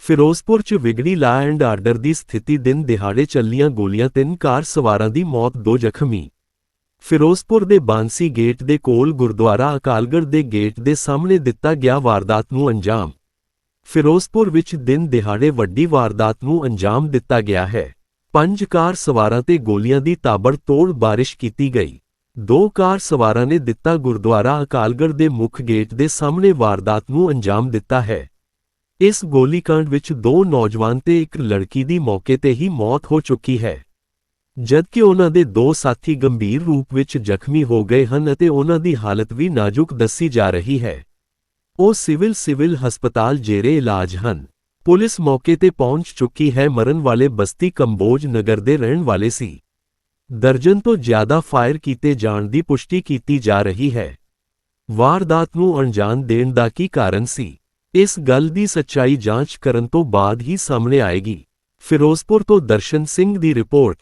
ਫਿਰੋਜ਼ਪੁਰ 'ਚ ਵਿਗੜੀ law and order ਦੀ ਸਥਿਤੀ ਦਿਨ ਦਿਹਾੜੇ ਚੱਲੀਆਂ ਗੋਲੀਆਂ ਤਿੰਨ ਕਾਰ ਸਵਾਰਾਂ ਦੀ ਮੌਤ ਦੋ ਜ਼ਖਮੀ। ਫਿਰੋਜ਼ਪੁਰ ਦੇ ਬਾਂਸੀ ਗੇਟ ਦੇ ਕੋਲ ਗੁਰਦੁਆਰਾ ਅਕਾਲਗੜ੍ਹ ਦੇ ਗੇਟ ਦੇ ਸਾਹਮਣੇ ਦਿੱਤਾ ਗਿਆ ਵਾਰਦਾਤ ਨੂੰ ਅੰਜਾਮ। ਫਿਰੋਜ਼ਪੁਰ ਵਿੱਚ ਦਿਨ ਦਿਹਾੜੇ ਵੱਡੀ ਵਾਰਦਾਤ ਨੂੰ ਅੰਜਾਮ ਦਿੱਤਾ ਗਿਆ ਹੈ। ਪੰਜ ਕਾਰ ਸਵਾਰਾਂ ਤੇ ਗੋਲੀਆਂ ਦੀ ਤਾਬੜਤੋੜ ਬਾਰਿਸ਼ ਕੀਤੀ ਗਈ। ਦੋ ਕਾਰ ਸਵਾਰਾਂ ਨੇ ਦਿੱਤਾ ਗੁਰਦੁਆਰਾ ਅਕਾਲਗੜ੍ਹ ਦੇ ਮੁੱਖ ਗੇਟ ਦੇ ਸਾਹਮਣੇ ਵਾਰਦਾਤ ਨੂੰ ਅੰਜਾਮ ਦਿੱਤਾ ਹੈ। ਇਸ ਗੋਲੀकांड ਵਿੱਚ ਦੋ ਨੌਜਵਾਨ ਤੇ ਇੱਕ ਲੜਕੀ ਦੀ ਮੌਕੇ ਤੇ ਹੀ ਮੌਤ ਹੋ ਚੁੱਕੀ ਹੈ। ਜਦਕਿ ਉਹਨਾਂ ਦੇ ਦੋ ਸਾਥੀ ਗੰਭੀਰ ਰੂਪ ਵਿੱਚ ਜ਼ਖਮੀ ਹੋ ਗਏ ਹਨ ਅਤੇ ਉਹਨਾਂ ਦੀ ਹਾਲਤ ਵੀ ਨਾਜ਼ੁਕ ਦੱਸੀ ਜਾ ਰਹੀ ਹੈ। ਉਹ ਸਿਵਲ ਸਿਵਲ ਹਸਪਤਾਲ ਜੇਰੇ ਇਲਾਜ ਹਨ। ਪੁਲਿਸ ਮੌਕੇ ਤੇ ਪਹੁੰਚ ਚੁੱਕੀ ਹੈ। ਮਰਨ ਵਾਲੇ ਬਸਤੀ ਕੰਬੋਜ ਨਗਰ ਦੇ ਰਹਿਣ ਵਾਲੇ ਸੀ। ਦਰਜਨ ਤੋਂ ਜ਼ਿਆਦਾ ਫਾਇਰ ਕੀਤੇ ਜਾਣ ਦੀ ਪੁਸ਼ਟੀ ਕੀਤੀ ਜਾ ਰਹੀ ਹੈ। ਵਾਰਦਾਤ ਨੂੰ ਅਣਜਾਣ ਦੇਣ ਦਾ ਕੀ ਕਾਰਨ ਸੀ? ਇਸ ਗੱਲ ਦੀ ਸੱਚਾਈ ਜਾਂਚ ਕਰਨ ਤੋਂ ਬਾਅਦ ਹੀ ਸਾਹਮਣੇ ਆਏਗੀ। ਫਿਰੋਜ਼ਪੁਰ ਤੋਂ ਦਰਸ਼ਨ ਸਿੰਘ ਦੀ ਰਿਪੋਰਟ।